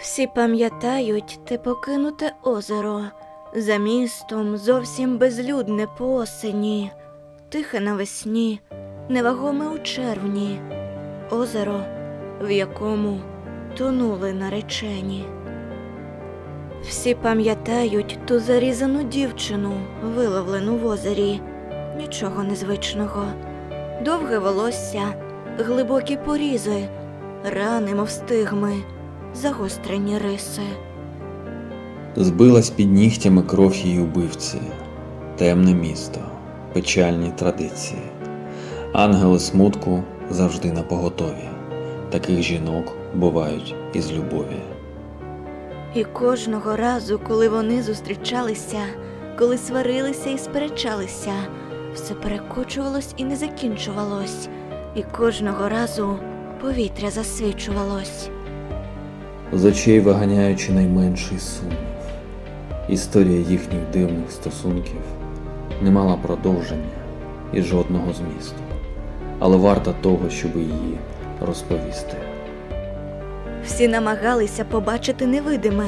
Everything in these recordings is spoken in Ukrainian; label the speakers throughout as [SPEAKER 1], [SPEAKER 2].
[SPEAKER 1] Всі пам'ятають те покинуте озеро, за містом зовсім безлюдне по осені, тихе навесні, невагоме у червні, озеро, в якому тонули наречені. Всі пам'ятають ту зарізану дівчину, виловлену в озері, нічого незвичного, довге волосся, глибокі порізи, рани, мов стигми, загострені риси.
[SPEAKER 2] Збилась під нігтями кров її убивці, темне місто, печальні традиції. Ангели смутку завжди на поготові. Таких жінок бувають із любові.
[SPEAKER 1] І кожного разу, коли вони зустрічалися, коли сварилися і сперечалися, все перекочувалось і не закінчувалось, і кожного разу повітря засвічувалось.
[SPEAKER 2] З очей виганяючи найменший сумнів. Історія їхніх дивних стосунків не мала продовження і жодного змісту, але варта того, щоб її розповісти.
[SPEAKER 1] Всі намагалися побачити невидиме,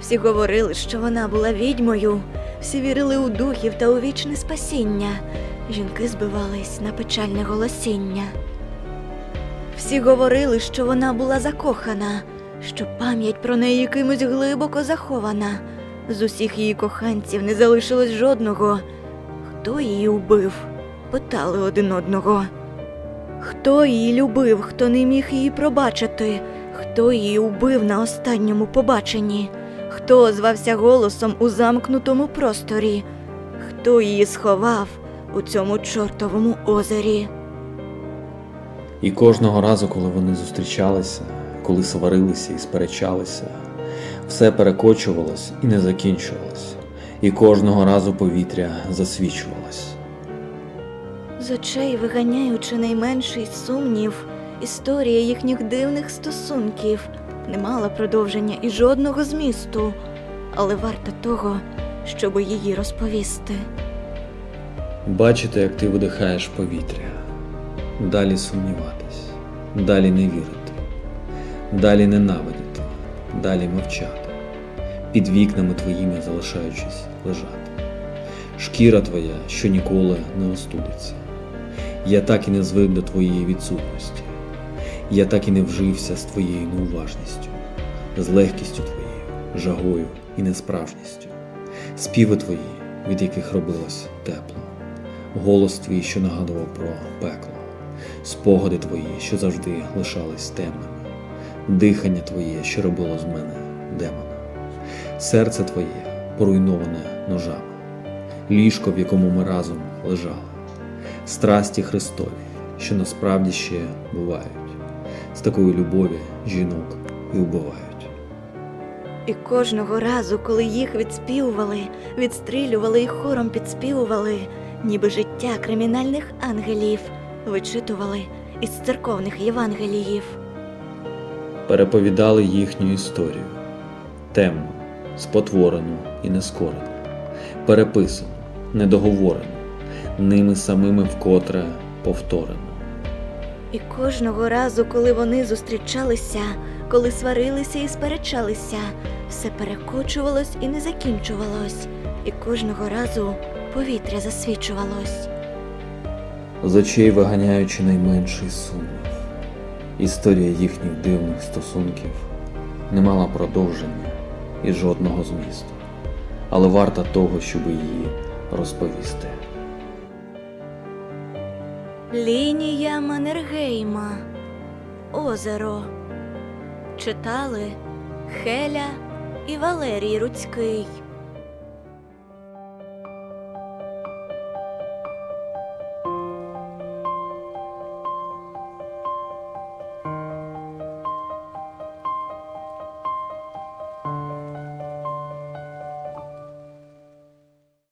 [SPEAKER 1] всі говорили, що вона була відьмою, всі вірили у духів та у вічне спасіння. Жінки збивались на печальне голосіння. Всі говорили, що вона була закохана, що пам'ять про неї кимось глибоко захована. З усіх її коханців не залишилось жодного. Хто її убив? Питали один одного. Хто її любив, хто не міг її пробачити? Хто її убив на останньому побаченні? Хто озвався голосом у замкнутому просторі? Хто її сховав у цьому чортовому озері?
[SPEAKER 2] І кожного разу, коли вони зустрічалися, коли сварилися і сперечалися, все перекочувалось і не закінчувалось, і кожного разу повітря засвічувалось.
[SPEAKER 1] З очей виганяючи найменший сумнів, історія їхніх дивних стосунків не мала продовження і жодного змісту, але варта того, щоб її розповісти.
[SPEAKER 2] Бачити, як ти видихаєш повітря, далі сумніватись, далі не вірити, далі ненавидіти, далі мовчати, під вікнами твоїми залишаючись лежати. Шкіра твоя, що ніколи не остудиться. Я так і не звик до твоєї відсутності. Я так і не вжився з твоєю неуважністю, з легкістю твоєю, жагою і несправжністю. Співи твої, від яких робилось тепло, голос твій, що нагадував про пекло, спогади твої, що завжди лишались темними, дихання твоє, що робило з мене демона, серце твоє, поруйноване ножами, ліжко, в якому ми разом лежали, страсті Христові, що насправді ще бувають, з такої любові жінок і вбивають.
[SPEAKER 1] І кожного разу, коли їх відспівували, відстрілювали і хором підспівували, ніби життя кримінальних ангелів вичитували із церковних євангеліїв.
[SPEAKER 2] Переповідали їхню історію темну, спотворену і нескорену, переписану, недоговорену, ними самими вкотре повторену.
[SPEAKER 1] І кожного разу, коли вони зустрічалися, коли сварилися і сперечалися, все перекочувалось і не закінчувалось, і кожного разу повітря засвічувалось.
[SPEAKER 2] З очей виганяючи найменший сумнів. Історія їхніх дивних стосунків не мала продовження і жодного змісту, але варта того, щоб її розповісти.
[SPEAKER 1] Лінія Маннергейма Озеро Читали Хеля і Валерій Руцький